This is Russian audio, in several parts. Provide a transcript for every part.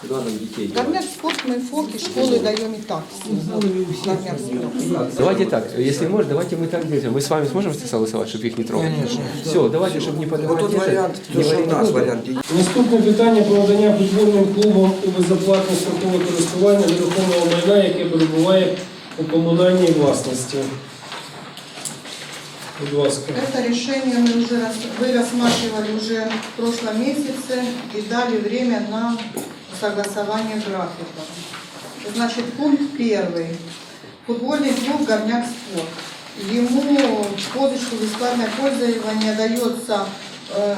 Куда нам детей? девать? Горняк спорт мы ФОК и школы даем и так. Горняк спорт. Давайте так, если можно, давайте мы так делаем. Мы с вами сможем согласовать, чтобы их не трогать? Конечно. Все, давайте, чтобы не подавать. Вот тут это, вариант, не то, що в нас вариант. варіант. Наступне питання про надання футбольним клубам у безоплатне строкове користування нерухомого майна, яке перебуває у комунальній власності. Будь ласка. Это решение мы уже рас- вы рассматривали уже в прошлом месяце и дали время на согласование графика. Значит, пункт первый. Футбольный клуб «Горняк спорт». Ему подушку бесплатное пользование дается э,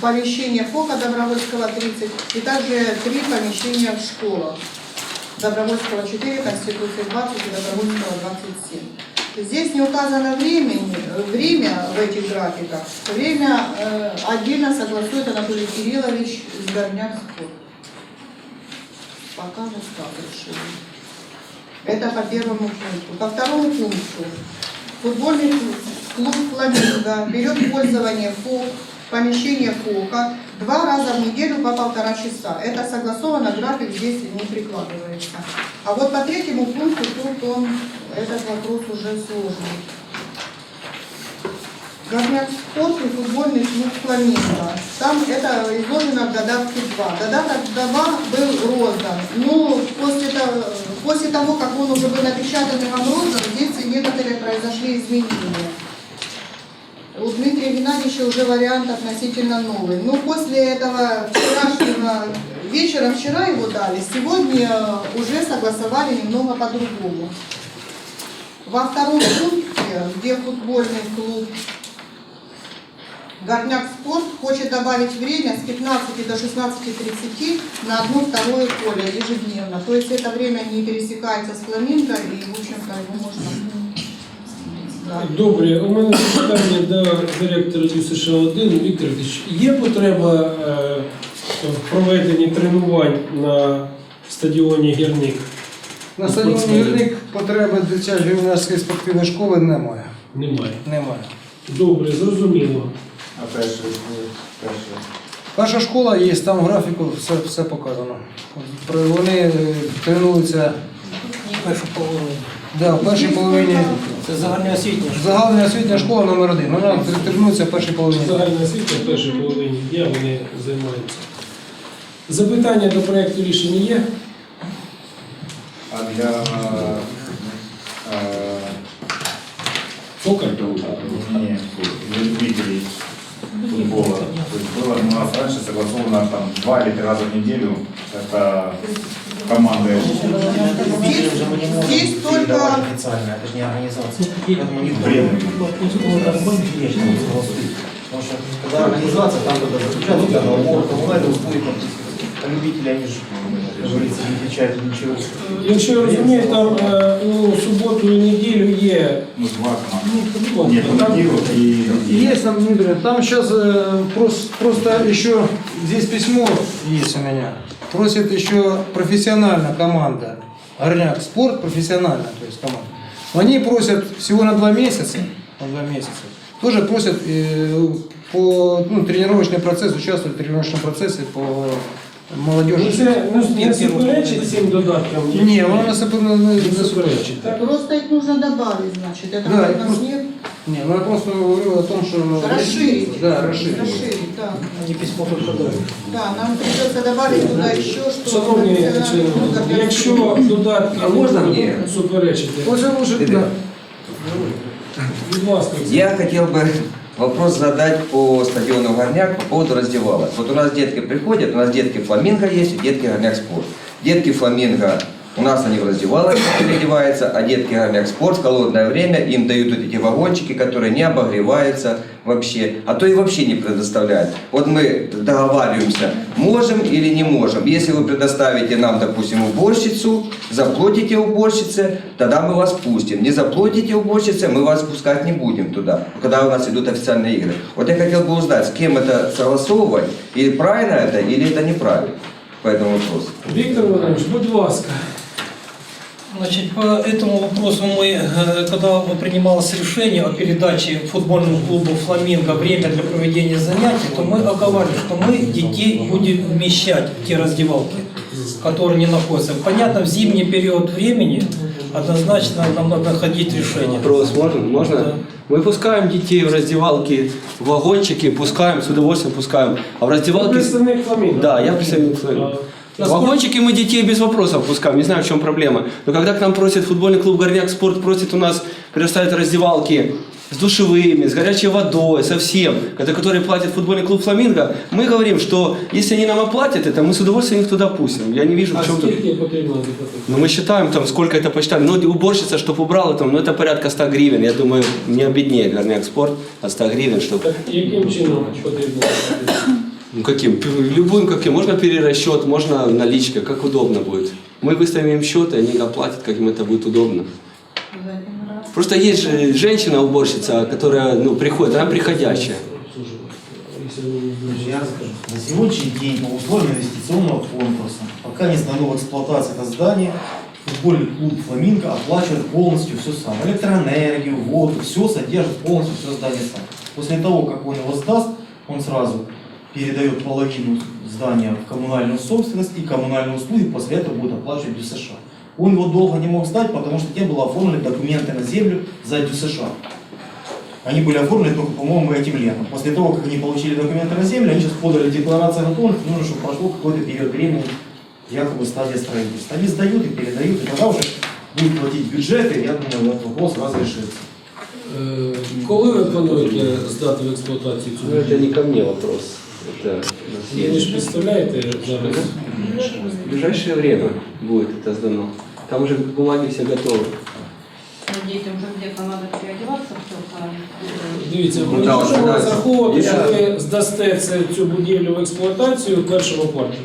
помещение ФОКа Добровольского 30 и также три помещения в школах. Добровольского 4, Конституции 20 и Добровольского 27. Здесь не указано времени, время в этих графиках. Время э, отдельно согласует Анатолий Кириллович с Горняк спорт. Пока же так решили. Это по первому пункту. По второму пункту. Футбольный клуб, «Фламинго» берет пользование ФОК, помещение ФОКа два раза в неделю по полтора часа. Это согласовано, график здесь не прикладывается. А вот по третьему пункту тут он, этот вопрос уже сложный. Горняк спорт и футбольный клуб «Фламинго». Там это изложено в додатке 2. Додаток 2 был роздан. Но после того, после того, как он уже был напечатан и вам роздан, здесь некоторые произошли изменения. У Дмитрия Геннадьевича уже вариант относительно новый. Но после этого вчерашнего вечера, вчера его дали, сегодня уже согласовали немного по-другому. Во втором пункте, где футбольный клуб Горняк Спорт хочет добавить время с 15 до 16.30 на одно второе поле ежедневно. То есть это время не пересекается с Фламинго и, в общем-то, его можно... Да. Добре, у мене питання до директора ЮСШ 1 Віктор Вікторович. Є потреба е, в проведенні тренувань на стадіоні Гірник? На стадіоні гірник потреби дитячої юнацької спортивної школи немає. Немає. Немає. Добре, зрозуміло. А. Перша школа є, там в графіку все, все показано. Вони е, тренуються Першу половину. да, в першій половині. Це загальноосвітня. Загальна освітня школа номер один. Вона тренується в першій половині. Загальна освіта в першій половині дня вони займаються. Запитання до проєкту рішення є? А для Фока? не, для любителей футбола. То есть было у нас раньше согласовано там два или три раза в неделю. Это команды. Здесь, здесь только... официально, это же не организация. Поэтому не Вредно. Потому что когда организация, там тогда заключают договор, коммунальные услуги, там, а любители, они же, как говорится, не отвечают ничего. Якщо я розумію, там е, ну, суботу і неділю є. Ну, два команды. Ну, Нет, там- понедельник и... Есть там, Дмитрий, там сейчас просто еще здесь письмо есть у меня. Просит еще профессиональная команда. Горняк спорт профессиональная, то есть команда. Они просят всего на два месяца, на два месяца. Тоже просят э, по ну, тренировочный процесс, участвовать в тренировочном процессе по молодежи. Ну, це ну, не суперечить цим додаткам? Не, он нас не, не, не суперечить. Так? Просто их нужно добавить, значит. Это Да, у их нас просто- нет. Не, ну я просто говорю о том, что... Расширить. Да, расширить. Расширить, да. Они письмо только дают. Да, нам придется добавить туда еще, что... Шановні члени, «Горняк якщо спорт». додатки А можна мені? суперечити, это лучше, да. будь ласка. Я хотел бы вопрос задать по стадиону Горняк по поводу раздевалок. Вот у нас детки приходят, у нас детки Фламинго есть детки Горняк Спорт. Детки Фламинго, у нас они в раздевалах переодеваются, а детки Горняк Спорт в холодное время им дают вот эти вагончики, которые не обогреваются вообще, а то и вообще не предоставляют. Вот мы договариваемся, можем или не можем. Если вы предоставите нам, допустим, уборщицу, заплатите уборщице, тогда мы вас пустим. Не заплатите уборщице, мы вас пускать не будем туда, когда у нас идут официальные игры. Вот я хотел бы узнать, с кем это согласовывать, или правильно это, или это неправильно по этому вопросу. Віктор Іванович, будь ласка. Значит, по этому вопросу мы, э, когда принималось решение о передаче футбольному клубу «Фламинго» время для проведения занятий, то мы оговаривали, что мы детей будем вмещать в те раздевалки, которые не находятся. Понятно, в зимний период времени однозначно нам надо находить решение. Вопрос можно? Можно? Да. Мы пускаем детей в раздевалки, в вагончики, пускаем, с удовольствием пускаем. А в раздевалке... Представник Фламінга. Да, я представник Фламинго. В Вагончики мы детей без вопросов пускаем, не знаю, в чем проблема. Но когда к нам просит футбольный клуб «Горняк Спорт», просит у нас предоставить раздевалки с душевыми, с горячей водой, со всем, это которые платит футбольный клуб «Фламинго», мы говорим, что если они нам оплатят это, мы с удовольствием их туда пустим. Я не вижу, А в чем тут... скільки потрібно заплатити? Ну, мы считаем, там, сколько это посчитали. Ну, уборщица, чтобы убрала, там, ну, это порядка 100 гривен. Я думаю, не обеднеет Горняк Спорт от 100 гривен, чтобы... Так яким чином потрібно заплатити? Ну, каким? Любым каким. Можно перерасчет, можно наличка, как удобно будет. Мы выставим им счет, и они оплатят, как им это будет удобно. Просто есть же женщина-уборщица, которая, ну, приходит, она приходящая. Я расскажу. На сегодняшний день по условиям инвестиционного конкурса, пока не сдано в эксплуатацию это здание, футбольный клуб «Фламинго» оплачивает полностью все сам. Электроэнергию, воду, все содержит полностью все здание сам. После того, как он его сдаст, он сразу передает половину здания в коммунальную собственность и коммунальные услуги после этого будет оплачивать ДЮСШ. Он его долго не мог сдать, потому что не было оформлены документы на землю за ДЮСШ. Они были оформлены только, по-моему, этим летом. После того, как они получили документы на землю, они сейчас подали декларацию готовности, нужно, чтобы прошло какой-то период времени, якобы стадия строительства. Они сдают и передают, и тогда уже будут платить бюджеты, и я думаю, этот вопрос разрешится. Е, Коли ви плануєте здати в експлуатацію цю Ну, это не ко мне вопрос. Это Ви ж представляєте зараз? в ближайшее время будет это сдано. Там уже бумаги все готовы. Детям уже где-то надо переодеваться, все правильно. Дивіться, ми Ну, да, можемо да. розраховувати, що Я- ви здасте це- цю будівлю в експлуатацію в першому кварталі.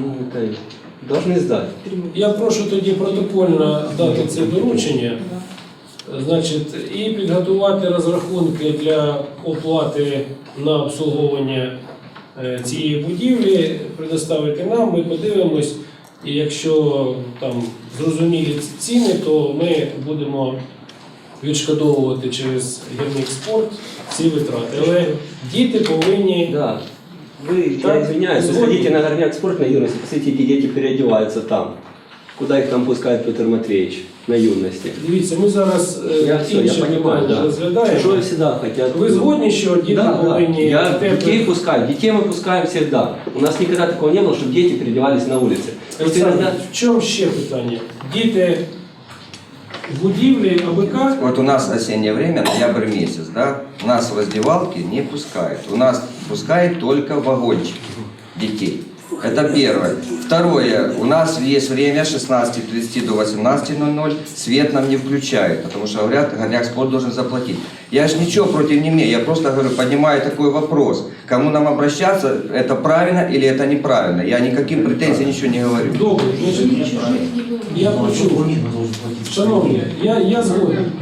Ну, это должны сдать. Я прошу тоді протокольно дати це доручення, значить, і підготувати розрахунки для оплати на обслуговування е, цієї будівлі, предоставити нам, ми подивимось, і якщо там зрозумілі ціни, то ми будемо відшкодовувати через гірник спорт ці витрати. Але діти повинні Да. Вы, Так, я извиняюсь, вы извольте. сходите на горняк спорт на юности, посмотрите, эти дети переодеваются там. Куда их там пускает Петр Матвеевич на юности? Дивіться, ми зараз е, Я все, я інші понимаю, питання да. розглядаємо. Что всегда хотят. Ви згодні, що діти Да, да. повинні Я тепле- детей пускаю. Детей мы пускаем всегда. У нас никогда такого не было, чтобы дети переодевались на улице. Просто Олександр, иногда... в чому ще питання? Діти в будівлі АБК Вот у нас осеннее время, ноябрь месяц, да, у нас в раздевалке не пускают. У нас пускают только вагончики детей. Это первое. Второе, у нас есть время с 16.30 до 18.00, свет нам не включают, потому что говорят, горняк спорт должен заплатить. Я же ничего против не имею, я просто говорю, поднимаю такой вопрос. Кому нам обращаться, это правильно или это неправильно? Я никаким претензий ничего не говорю. добре, значить, я Ну, а что почув. «Фламинго» должен платить? Шановні, я, я згоден.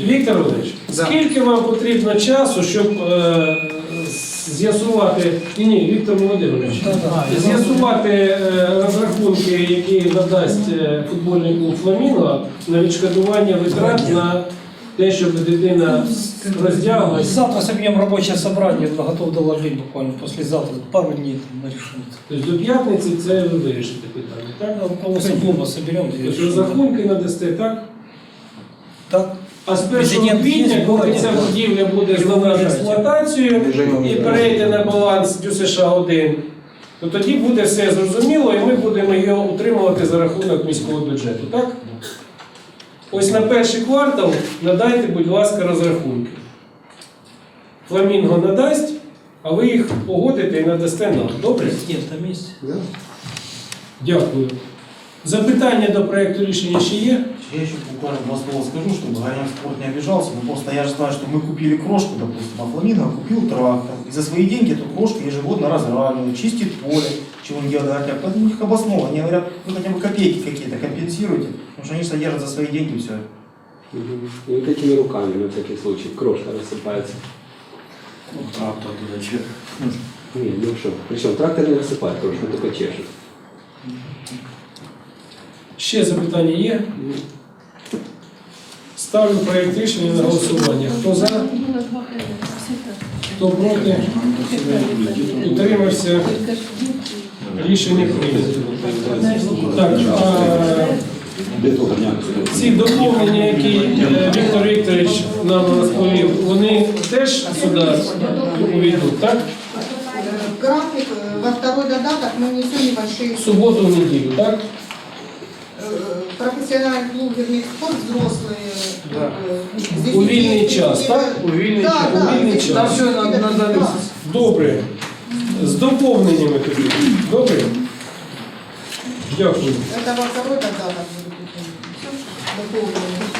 Віктор Володимирович, скільки вам потрібно часу, щоб е, з'ясувати, ні, ні, Віктор Володимирович, з'ясувати е, розрахунки, які надасть е, футбольний клуб Фламінго на відшкодування витрат на те, щоб дитина роздяглась. Завтра соберем рабочее собрание, я готов доложить буквально послезавтра, пару там, на. Тобто до п'ятниці це ви вирішите питання, так? Да, руководство клуба соберем. Тобто розрахунки надасте, так? Так. А з 1 квітня, коли ця будівля буде здана в експлуатацію і перейде на баланс ДЮСШ 1, то тоді буде все зрозуміло, і ми будемо його утримувати за рахунок міського бюджету. Так? Ось на перший квартал надайте, будь ласка, розрахунки. Фламінго надасть, а ви їх погодите і надасте нам. Добре? Президент на месте. Дякую. Запитання до проекту рішення ще є? Я еще буквально два слова скажу, чтобы Горняк спорт не обижался. Но просто я же знаю, что мы купили крошку, допустим, а Фламинго купил трактор. И за свои деньги эту крошку ежегодно разравнивают, чистит поле, чего не делает Горняк. Поэтому у них обосновано. Они говорят, вы хотя бы копейки какие-то компенсируете, потому что они содержат за свои деньги все. И вот этими руками, на всякий случай, крошка рассыпается. Трактор туда че. Не, ну что, причем трактор не рассыпает крошку, только чешет. Ще запитання є? Ставлю проєкт рішення на голосування. Хто за? Хто проти? Утримався? Рішення прийнято. Так, а, ці доповнення, які е, Віктор Вікторович нам розповів, вони теж сюди увійдуть, так? Э, График, э, во второй додаток мы внесем небольшие В суботу, в неділю, так? э, профессиональный клуб, вернее, спорт взрослые. э, здесь У вільний дети- час, дети- так? У вільний Да, час. да, У вільний здесь час. Там все на, на да. далі. Добре. З доповненнями тоді. Добре? Дякую. Это во второй додаток будет. Дополнение.